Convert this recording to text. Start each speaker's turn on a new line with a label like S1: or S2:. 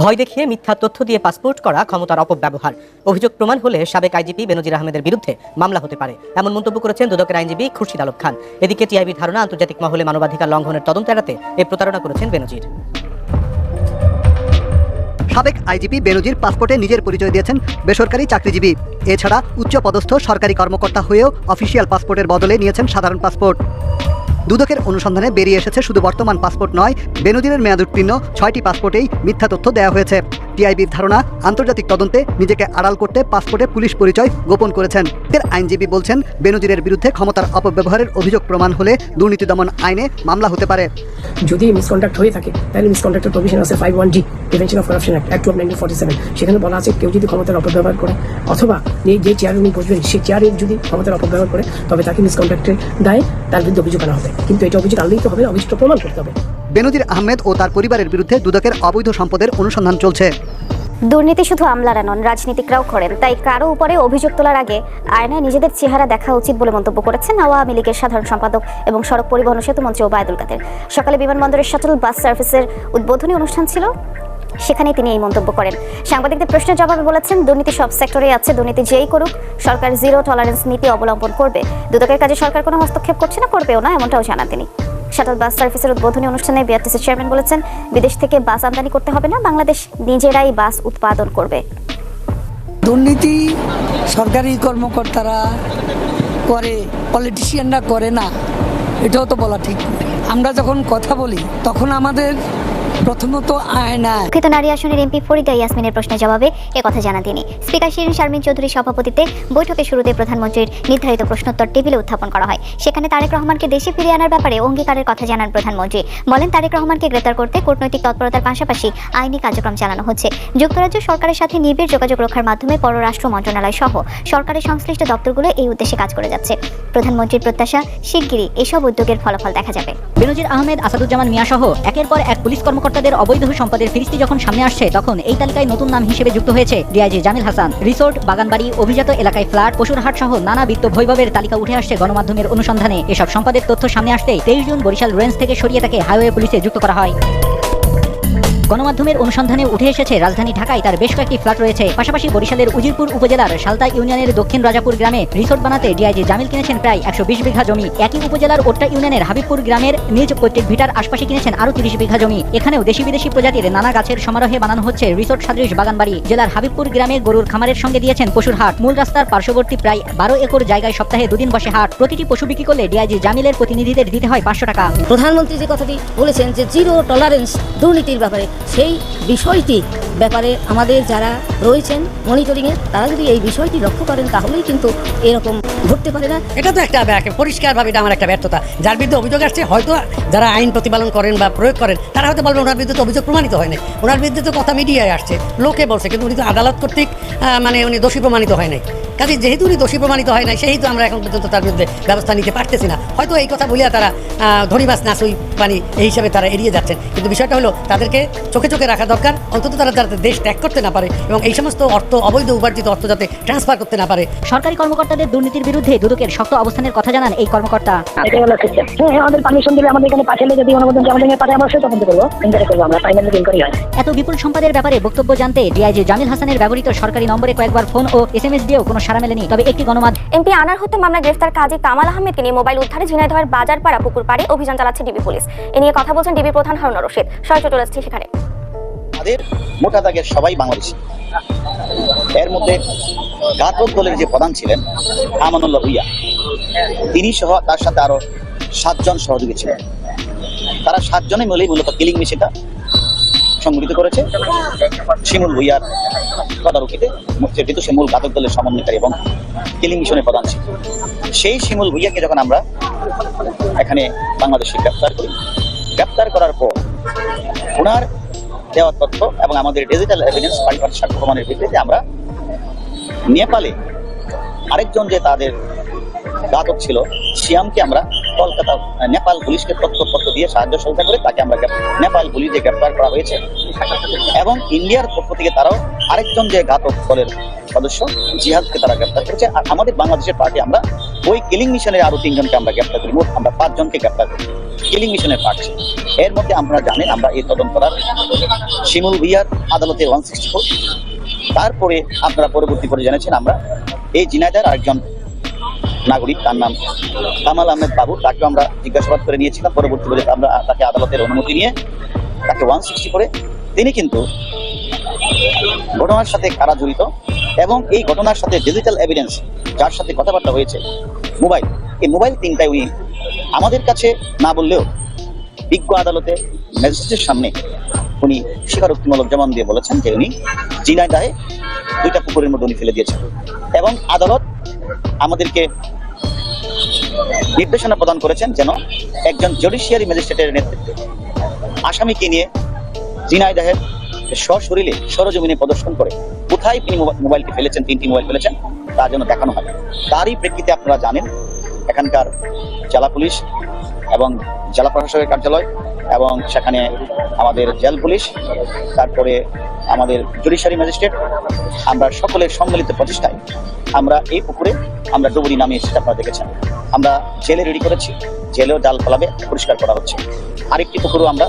S1: ভয় দেখিয়ে মিথ্যা তথ্য দিয়ে পাসপোর্ট করা ক্ষমতার অপব্যবহার অভিযোগ প্রমাণ হলে সাবেক আইজিপি বেনজির আহমেদের বিরুদ্ধে মামলা হতে পারে এমন মন্তব্য করেছেন দুদকের আইনজীবী খুরশিদ আলম খান এদিকে টিআইবির ধারণা আন্তর্জাতিক মহলে মানবাধিকার লঙ্ঘনের তদন্ত এড়াতে এ প্রতারণা করেছেন বেনজির সাবেক আইজিপি বেনজির পাসপোর্টে নিজের পরিচয় দিয়েছেন বেসরকারি চাকরিজীবী এছাড়া উচ্চপদস্থ সরকারি কর্মকর্তা হয়েও অফিসিয়াল পাসপোর্টের বদলে নিয়েছেন সাধারণ পাসপোর্ট দুদকের অনুসন্ধানে বেরিয়ে এসেছে শুধু বর্তমান পাসপোর্ট নয় বেনুদিনের মেয়াদ উত্তীর্ণ ছয়টি পাসপোর্টেই মিথ্যা তথ্য দেওয়া হয়েছে টিআইবির ধারণা আন্তর্জাতিক তদন্তে নিজেকে আড়াল করতে পাসপোর্টে পুলিশ পরিচয় গোপন করেছেন এর আইনজীবী বলছেন বেনুদিনের বিরুদ্ধে ক্ষমতার অপব্যবহারের অভিযোগ প্রমাণ হলে দুর্নীতি দমন আইনে মামলা হতে পারে
S2: যদি মিসকন্ডাক্ট হয়ে থাকে তাহলে মিসকন্ডাক্টের প্রভিশন আছে five one D prevention of corruption act act of nineteen forty seven সেখানে বলা আছে কেউ যদি ক্ষমতার অপব্যবহার করে অথবা যে চেয়ারম্যান উনি বসবেন সেই চেয়ারে যদি ক্ষমতার অপব্যবহার করে তবে তাকে মিসকন্ডাক্টের দায়ে তার বিরুদ্ধে অভিযোগ আনা হবে কিন্তু এটা অভিযোগ আনলেই তো হবে না অভিযোগ প্রমাণ করতে হবে
S1: বেনজির আহমেদ ও তার পরিবারের বিরুদ্ধে দুদকের অবৈধ সম্পদের অনুসন্ধান চলছে
S3: দুর্নীতি শুধু আমলারা নন রাজনীতিকরাও করেন তাই কারো উপরে অভিযোগ তোলার আগে আয়নায় নিজেদের চেহারা দেখা উচিত বলে মন্তব্য করেছেন আওয়ামী লীগের সাধারণ সম্পাদক এবং সড়ক পরিবহন সেতু মন্ত্রী ওবায়দুল কাদের সকালে বিমানবন্দরের শাটল বাস সার্ভিসের উদ্বোধনী অনুষ্ঠান ছিল সেখানে তিনি এই মন্তব্য করেন সাংবাদিকদের প্রশ্নের জবাবে বলেছেন দুর্নীতি সব সেক্টরে আছে দুর্নীতি যেই করুক সরকার জিরো টলারেন্স নীতি অবলম্বন করবে দুদকের কাজে সরকার কোনো হস্তক্ষেপ করছে না করবেও না এমনটাও জানান তিনি শাটল বাস সার্ভিসের উদ্বোধনী অনুষ্ঠানে বিআরটিসি চেয়ারম্যান বলেছেন বিদেশ থেকে বাস আমদানি করতে হবে না বাংলাদেশ নিজেরাই বাস উৎপাদন করবে
S4: দুর্নীতি সরকারি কর্মকর্তারা করে পলিটিশিয়ানরা করে না এটাও তো বলা ঠিক আমরা যখন কথা বলি তখন আমাদের প্রথমত আয়না
S3: কৃত নারী আসনের এমপি ফরিদা ইয়াসমিনের প্রশ্নের জবাবে কথা তিনি স্পিকার শিরিন শারমিন চৌধুরীর বৈঠকে শুরুতে প্রধানমন্ত্রীর নির্ধারিত প্রশ্নোত্তর টেবিলে উত্থাপন করা হয় সেখানে তারেক রহমানকে দেশে ফিরিয়ে আনার ব্যাপারে অঙ্গীকারের কথা জানান প্রধানমন্ত্রী বলেন তারেক রহমানকে গ্রেপ্তার করতে কূটনৈতিক তৎপরতার পাশাপাশি আইনি কার্যক্রম চালানো হচ্ছে যুক্তরাজ্য সরকারের সাথে নিবিড় যোগাযোগ রক্ষার মাধ্যমে পররাষ্ট্র মন্ত্রণালয় সহ সরকারের সংশ্লিষ্ট দপ্তরগুলো এই উদ্দেশ্যে কাজ করে যাচ্ছে প্রধানমন্ত্রীর প্রত্যাশা শিগগিরই এসব উদ্যোগের ফলাফল দেখা যাবে
S1: বেনজির আহমেদ আসাদুজ্জামান মিয়া সহ একের পর এক পুলিশ কর্মকর্তা হত্যাকারীদের অবৈধ সম্পদের ফিরিস্তি যখন সামনে আসছে তখন এই তালিকায় নতুন নাম হিসেবে যুক্ত হয়েছে ডিআইজি জামিল হাসান রিসোর্ট বাগানবাড়ি অভিজাত এলাকায় ফ্ল্যাট পশুরহাট সহ নানা বিত্ত বৈভবের তালিকা উঠে আসছে গণমাধ্যমের অনুসন্ধানে এসব সম্পদের তথ্য সামনে আসতেই তেইশ জুন বরিশাল রেঞ্জ থেকে সরিয়ে তাকে হাইওয়ে পুলিশে যুক্ত করা হয় গণমাধ্যমের অনুসন্ধানে উঠে এসেছে রাজধানী ঢাকায় তার বেশ কয়েকটি ফ্ল্যাট রয়েছে পাশাপাশি বরিশালের উজিরপুর উপজেলার সালতা ইউনিয়নের দক্ষিণ রাজাপুর গ্রামে রিসোর্ট বানাতে ডিআইজি জামিল কিনেছেন প্রায় একশো বিঘা জমি একই উপজেলার ওট্টা ইউনিয়নের হাবিবপুর গ্রামের নিজ পৈতৃক ভিটার আশপাশে কিনেছেন আরও তিরিশ বিঘা জমি এখানেও দেশি বিদেশি প্রজাতির নানা গাছের সমারোহে বানানো হচ্ছে রিসোর্ট সাদৃশ বাগানবাড়ি জেলার হাবিবপুর গ্রামে গরুর খামারের সঙ্গে দিয়েছেন পশুর হাট মূল রাস্তার পার্শ্ববর্তী প্রায় বারো একর জায়গায় সপ্তাহে দুদিন বসে হাট প্রতিটি পশু বিক্রি করলে ডিআইজি জামিলের প্রতিনিধিদের দিতে হয় পাঁচশো টাকা
S5: প্রধানমন্ত্রী যে কথাটি বলেছেন যে জিরো টলারেন্স দুর্নীতির ব্যাপারে সেই বিষয়টি ব্যাপারে আমাদের যারা রয়েছেন মনিটরিংয়ে তারা যদি এই বিষয়টি লক্ষ্য করেন তাহলেই কিন্তু এরকম ঘটতে পারে না
S6: এটা তো একটা পরিষ্কারভাবে এটা আমার একটা ব্যর্থতা যার বিরুদ্ধে অভিযোগ আসছে হয়তো যারা আইন প্রতিপালন করেন বা প্রয়োগ করেন তারা হয়তো বলবেন ওনার বিরুদ্ধে তো অভিযোগ প্রমাণিত হয় নাই ওনার বিরুদ্ধে তো কথা মিডিয়ায় আসছে লোকে বলছে কিন্তু উনি তো আদালত কর্তৃক মানে উনি দোষী প্রমাণিত হয় নাই কাজে যেহেতু উনি দোষী প্রমাণিত হয় না সেহেতু আমরা এখন পর্যন্ত তার বিরুদ্ধে ব্যবস্থা নিতে পারতেছি না হয়তো এই কথা বলিয়া তারা ধরি মাছ নাসুই পানি এই হিসাবে তারা এড়িয়ে যাচ্ছেন কিন্তু বিষয়টা হলো তাদেরকে চোখে চোখে রাখা দরকার অন্তত তারা যাতে দেশ ত্যাগ করতে না পারে এবং এই সমস্ত অর্থ অবৈধ উপার্জিত অর্থ যাতে ট্রান্সফার করতে না পারে
S1: সরকারি কর্মকর্তাদের দুর্নীতির বিরুদ্ধে দুদকের শক্ত অবস্থানের কথা জানান এই কর্মকর্তা
S7: হ্যাঁ, হ্যাঁ,
S1: এত বিপুল সম্পদের ব্যাপারে বক্তব্য জানতে ডিআইজি জামিল হাসানের ব্যবহৃত সরকারি নম্বরে কয়েকবার ফোন ও এস এম এস দিয়েও কোনো সারা মেলেনি তবে একটি গণমাধ্যম
S8: এমপি আনার হত্যা মামলা গ্রেফতার কাজী কামাল আহমেদকে নিয়ে মোবাইল উদ্ধারে ঝিনাইদহের বাজারপাড়া পুকুর পাড়ে অভিযান চালাচ্ছে ডিবি পুলিশ এ নিয়ে কথা বলছেন ডিবি প্রধান হারুন রশিদ সরাসরি চলে আসছি সেখানে
S9: তাদের মোটা দাগের সবাই বাংলাদেশি এর মধ্যে ঘাতক দলের যে প্রধান ছিলেন আমানুল্লাহ ভুইয়া তিনি সহ তার সাথে আরো সাতজন সহযোগী ছিলেন তারা সাতজনে মিলেই মূলত কিলিং মেশিনটা সংগঠিত করেছে শিমুল ভুইয়ার তদারকিতে মুক্তিযোদ্ধিত সে ঘাতক দলের সমন্বয়কারী এবং কিলিং মিশনের প্রধান ছিল সেই শিমুল ভুইয়াকে যখন আমরা এখানে বাংলাদেশে গ্রেপ্তার করি গ্রেপ্তার করার পর ওনার দেওয়া তথ্য এবং আমাদের ডিজিটাল এভিডেন্স পারিপার্শ্বিক সাক্ষ্য প্রমাণের ভিত্তিতে আমরা নেপালে আরেকজন যে তাদের ঘাতক ছিল শিয়ামকে আমরা কলকাতা নেপাল পুলিশকে তথ্যপত্র দিয়ে সাহায্য সহযোগিতা করে তাকে আমরা নেপাল পুলিশে গ্রেপ্তার করা হয়েছে এবং ইন্ডিয়ার পক্ষ থেকে তারাও আরেকজন যে ঘাতক দলের সদস্য জিহাদকে তারা গ্রেপ্তার করেছে আর আমাদের বাংলাদেশের পার্টি আমরা ওই কিলিং মিশনের আরো তিনজনকে আমরা গ্রেপ্তার করি মোট আমরা পাঁচজনকে গ্রেপ্তার করি কিলিং মিশনের পার্টি এর মধ্যে আপনারা জানেন আমরা এই তদন্ত করার শিমুল বিহার আদালতে ওয়ান সিক্সটি ফোর তারপরে আপনারা পরবর্তী করে জেনেছেন আমরা এই জিনাইদার আরেকজন নাগরিক তার নাম কামাল আহমেদ বাবু তাকে আমরা জিজ্ঞাসাবাদ করে নিয়েছিলাম পরবর্তী বলে আমরা তাকে আদালতের অনুমতি নিয়ে তাকে ওয়ান সিক্সটি করে তিনি কিন্তু ঘটনার সাথে কারা জড়িত এবং এই ঘটনার সাথে ডিজিটাল এভিডেন্স যার সাথে কথাবার্তা হয়েছে মোবাইল এই মোবাইল তিনটাই উনি আমাদের কাছে না বললেও বিজ্ঞ আদালতে ম্যাজিস্ট্রেটের সামনে উনি স্বীকারোক্তিমূলক জমান দিয়ে বলেছেন যে উনি জিনায় দায়ে দুইটা পুকুরের মধ্যে উনি ফেলে দিয়েছেন এবং আদালত আমাদেরকে নির্দেশনা প্রদান করেছেন যেন একজন জুডিশিয়ারি ম্যাজিস্ট্রেটের নেতৃত্বে আসামিকে নিয়ে জিনাইদাহের স্বশরীরে সরজমিনে প্রদর্শন করে কোথায় তিনি মোবাইলটি ফেলেছেন তিনটি মোবাইল ফেলেছেন তা যেন দেখানো হয় তারই প্রেক্ষিতে আপনারা জানেন এখানকার জেলা পুলিশ এবং জেলা প্রশাসকের কার্যালয় এবং সেখানে আমাদের জেল পুলিশ তারপরে আমাদের জুডিশিয়ারি ম্যাজিস্ট্রেট আমরা সকলের সম্মিলিত প্রতিষ্ঠায় আমরা এই পুকুরে আমরা ডুবুরি নামিয়ে সেটা আপনারা দেখেছেন আমরা জেলে রেডি করেছি জেলেও জাল ফলাবে পরিষ্কার করা হচ্ছে আরেকটি পুকুরও আমরা